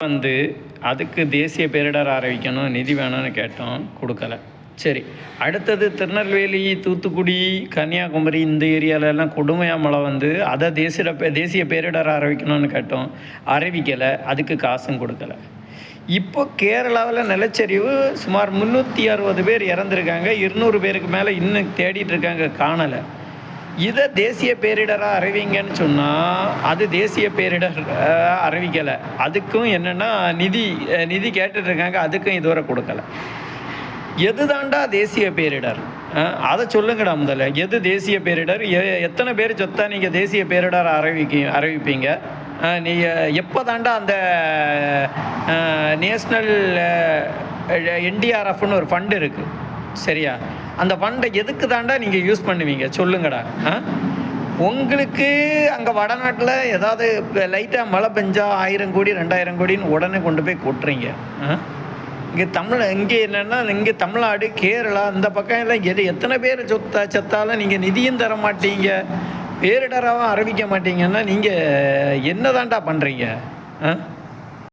வந்து அதுக்கு தேசிய பேரிடர் ஆரம்பிக்கணும் நிதி வேணும்னு கேட்டோம் கொடுக்கல. சரி அடுத்தது திருநெல்வேலி தூத்துக்குடி கன்னியாகுமரி இந்த ஏரியாலெல்லாம் கொடுமையாக மழை வந்து அதை தேசிய பே- தேசிய பேரிடர் ஆரம்பிக்கணும்னு கேட்டோம் அறிவிக்கலை அதுக்கு காசும் கொடுக்கல. இப்போ கேரளாவில் நிலச்சரிவு சுமார் முந்நூற்றி அறுபது பேர் இறந்துருக்காங்க இருநூறு பேருக்கு மேலே இன்னும் தேடிட்டு இருக்காங்க காணலை. இதை தேசிய பேரிடராக அறிவிங்கன்னு சொன்னால் அது தேசிய பேரிடர் அறிவிக்கலை. அதுக்கும் என்னென்னா நிதி நிதி கேட்டுட்ருக்காங்க அதுக்கும் இதுவரை கொடுக்கல. எது தாண்டா தேசிய பேரிடர்? அதை சொல்லுங்கடா முதல்ல. எது தேசிய பேரிடர்? எ எத்தனை பேர் சொத்தா நீங்கள் தேசிய பேரிடர் அறிவிக்க அறிவிப்பீங்க? நீங்கள் எப்போ தாண்டா அந்த நேஷ்னல் என்டிஆர்எஃப்னு ஒரு ஃபண்டு இருக்குது சரியா? அந்த ஃபண்டை எதுக்கு தாண்டா நீங்கள் யூஸ் பண்ணுவீங்க? சொல்லுங்கடா. ஆ? உங்களுக்கு அங்கே வடநாட்டில் ஏதாவது லைட்டாக மழை பெஞ்சா ஆயிரம் கோடி ரெண்டாயிரம் கோடின்னு உடனே கொண்டு போய் கொட்டுறீங்க. ஆ? இங்கே தமிழ் இங்கே என்னென்னா இங்கே தமிழ்நாடு கேரளா இந்த பக்கம் எல்லாம் எது எத்தனை பேர் சொத்தா செத்தாலும் நீங்கள் நிதியும் தர மாட்டீங்க. பேரிடராகவும் அறிவிக்க மாட்டீங்கன்னா நீங்கள் என்ன தாண்டா பண்ணுறீங்க ஆ?